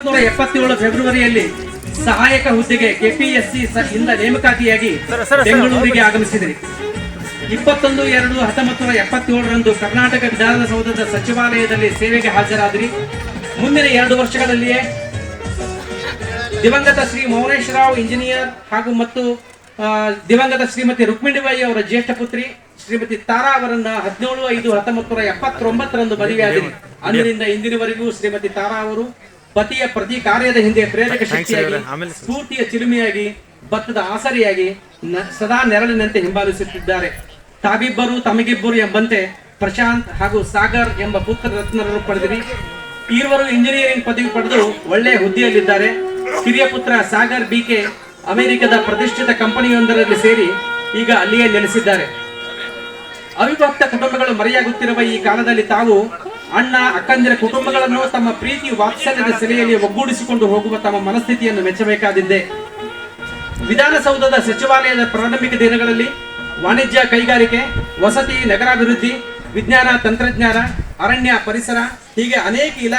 ಎಪ್ಪತ್ತೇಳು ಫೆಬ್ರವರಿಯಲ್ಲಿ ಸಹಾಯಕ ಹುದ್ದೆಗೆ ಕೆಪಿಎಸ್ಸಿ ಇಂದ ನೇಮಕಾತಿಯಾಗಿ ಬೆಂಗಳೂರಿಗೆ ಆಗಮಿಸಿದೆ ಇಪ್ಪತ್ತೊಂದು ಎರಡು ಹತ್ತೊಂಬತ್ತು ನೂರ ಎಪ್ಪತ್ತೇಳರಂದು ಕರ್ನಾಟಕ ವಿಧಾನಸೌಧದ ಸಚಿವಾಲಯದಲ್ಲಿ ಸೇವೆಗೆ ಹಾಜರಾದ್ರಿ. ಮುಂದಿನ ಎರಡು ವರ್ಷಗಳಲ್ಲಿಯೇ ದಿವಂಗತ ಶ್ರೀ ಮೌನೇಶ್ವರರಾವ್ ಇಂಜಿನಿಯರ್ ಹಾಗೂ ಮತ್ತು ದಿವಂಗತ ಶ್ರೀಮತಿ ರುಕ್ಮಿಣಿಬಾಯಿ ಅವರ ಜ್ಯೇಷ್ಠ ಪುತ್ರಿ ಶ್ರೀಮತಿ ತಾರಾ ಅವರನ್ನ ಹದಿನೇಳು ಐದು ಹತ್ತೊಂಬತ್ತು ನೂರ ಎಪ್ಪತ್ತೊಂಬತ್ತರಂದು ಮದುವೆಯಾದರು. ಅಂದಿನಿಂದ ಇಂದಿನವರೆಗೂ ಶ್ರೀಮತಿ ತಾರಾ ಅವರು ಪತಿಯ ಪ್ರತಿ ಕಾರ್ಯದ ಹಿಂದೆ ಪ್ರೇರಕ ಶಕ್ತಿಯಾಗಿ ಸ್ಫೂರ್ತಿಯ ಚಿಲುಮೆಯಾಗಿ ಭತ್ತದ ಆಸರಿಯಾಗಿ ಸದಾ ನೆರಳಿನಂತೆ ಹಿಂಬಾಲಿಸುತ್ತಿದ್ದಾರೆ. ತಾವಿಬ್ಬರು ತಮಗಿಬ್ಬರು ಎಂಬಂತೆ ಪ್ರಶಾಂತ್ ಹಾಗೂ ಸಾಗರ್ ಎಂಬ ಪುತ್ರ ರತ್ನರನ್ನು ಪಡೆದಿರಿ. ಇರುವರು ಇಂಜಿನಿಯರಿಂಗ್ ಪದವಿ ಪಡೆದು ಒಳ್ಳೆಯ ಹುದ್ದೆಯಲ್ಲಿದ್ದಾರೆ. ಕಿರಿಯ ಪುತ್ರ ಸಾಗರ್ ಬಿಕೆ ಅಮೆರಿಕದ ಪ್ರತಿಷ್ಠಿತ ಕಂಪನಿಯೊಂದರಲ್ಲಿ ಸೇರಿ ಈಗ ಅಲ್ಲಿಯೇ ನೆಲೆಸಿದ್ದಾರೆ. ಅವಿಭಕ್ತ ಕುಟುಂಬಗಳು ಮರೆಯಾಗುತ್ತಿರುವ ಈ ಕಾಲದಲ್ಲಿ ತಾವು ಅಣ್ಣ, ಅಕ್ಕಂದಿರ ಕುಟುಂಬಗಳನ್ನು ತಮ್ಮ ಪ್ರೀತಿ ವಾತ್ಸಲ್ಯದ ಸೆಲೆಯಲ್ಲಿ ಒಗ್ಗೂಡಿಸಿಕೊಂಡು ಹೋಗುವ ತಮ್ಮ ಮನಸ್ಥಿತಿಯನ್ನು ಮೆಚ್ಚಬೇಕಾದಿದ್ದೆ. ವಿಧಾನಸೌಧದ ಸಚಿವಾಲಯದ ಪ್ರಾರಂಭಿಕ ದಿನಗಳಲ್ಲಿ ವಾಣಿಜ್ಯ ಕೈಗಾರಿಕೆ, ವಸತಿ, ನಗರಾಭಿವೃದ್ಧಿ, ವಿಜ್ಞಾನ, ತಂತ್ರಜ್ಞಾನ, ಅರಣ್ಯ ಪರಿಸರ ಹೀಗೆ ಅನೇಕ